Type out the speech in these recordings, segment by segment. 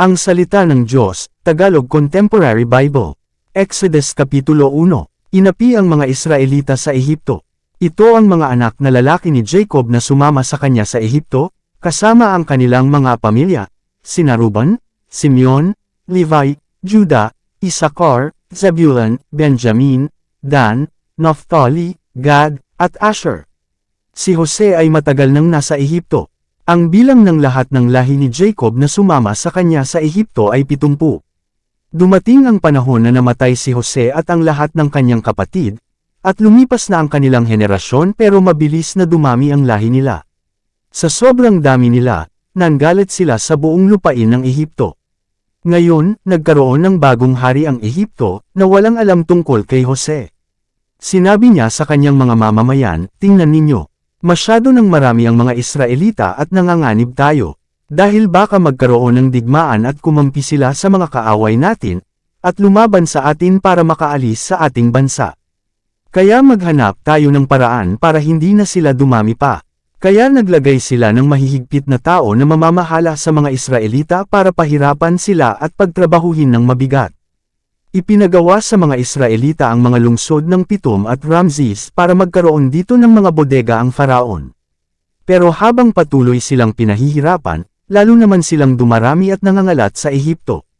Ang Salita ng Diyos, Tagalog Contemporary Bible. Exodus Kapitulo 1. Inapi ang mga Israelita sa Ehipto. Ito ang mga anak na lalaki ni Jacob na sumama sa kanya sa Ehipto, kasama ang kanilang mga pamilya, sina Ruben, Simeon, Levi, Judah, Issachar, Zebulun, Benjamin, Dan, Naphtali, Gad, at Asher. Si Jose ay matagal nang nasa Ehipto. Ang bilang ng lahat ng lahi ni Jacob na sumama sa kanya sa Ehipto ay pitumpu. Dumating ang panahon na namatay si Jose at ang lahat ng kanyang kapatid, at lumipas na ang kanilang henerasyon pero mabilis na dumami ang lahi nila. Sa sobrang dami nila, nanggalit sila sa buong lupain ng Ehipto. Ngayon, nagkaroon ng bagong hari ang Ehipto na walang alam tungkol kay Jose. Sinabi niya sa kanyang mga mamamayan, tingnan ninyo, masyado ng marami ang mga Israelita at nanganganib tayo, dahil baka magkaroon ng digmaan at kumampi sila sa mga kaaway natin, at lumaban sa atin para makaalis sa ating bansa. Kaya maghanap tayo ng paraan para hindi na sila dumami pa. Kaya naglagay sila ng mahihigpit na tao na mamamahala sa mga Israelita para pahirapan sila at pagtrabahuhin ng mabigat. Ipinagawa sa mga Israelita ang mga lungsod ng Pitom at Ramses para magkaroon dito ng mga bodega ang faraon. Pero habang patuloy silang pinahihirapan, lalo naman silang dumarami at nangangalat sa Ehipto.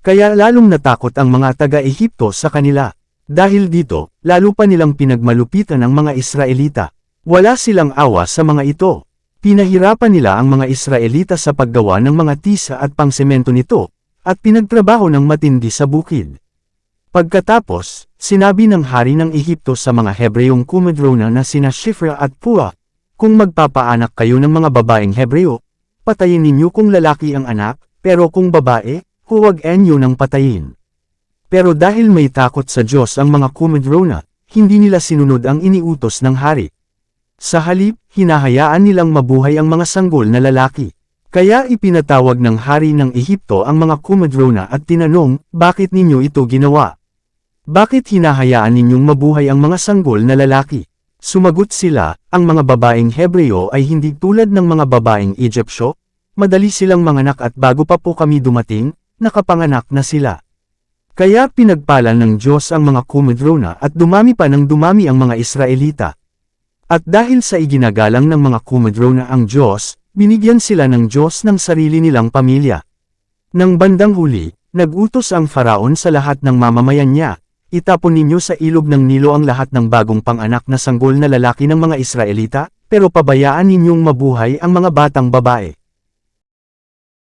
Kaya lalong natakot ang mga taga-Ehipto sa kanila. Dahil dito, lalo pa nilang pinagmalupitan ang mga Israelita. Wala silang awa sa mga ito. Pinahirapan nila ang mga Israelita sa paggawa ng mga tisa at pangsemento nito, at pinagtrabaho ng matindi sa bukid. Pagkatapos, sinabi ng hari ng Ehipto sa mga Hebreyong kumedrona na sina Shifra at Pua, kung magpapaanak kayo ng mga babaeng Hebreo, patayin ninyo kung lalaki ang anak, pero kung babae, huwag enyo ng patayin. Pero dahil may takot sa Diyos ang mga kumedrona, hindi nila sinunod ang iniutos ng hari. Sa halip, hinahayaan nilang mabuhay ang mga sanggol na lalaki. Kaya ipinatawag ng hari ng Ehipto ang mga kumedrona at tinanong, bakit ninyo ito ginawa? Bakit hinahayaan ninyong mabuhay ang mga sanggol na lalaki? Sumagot sila, ang mga babaeng Hebreo ay hindi tulad ng mga babaeng Egyptyo, madali silang manganak at bago pa po kami dumating, nakapanganak na sila. Kaya pinagpalan ng Diyos ang mga kumedrona at dumami pa ng dumami ang mga Israelita. At dahil sa iginagalang ng mga kumedrona ang Diyos, binigyan sila ng Diyos ng sarili nilang pamilya. Nang bandang huli, nagutos ang faraon sa lahat ng mamamayan niya, itapon ninyo sa ilog ng Nilo ang lahat ng bagong panganak na sanggol na lalaki ng mga Israelita, pero pabayaan ninyong mabuhay ang mga batang babae.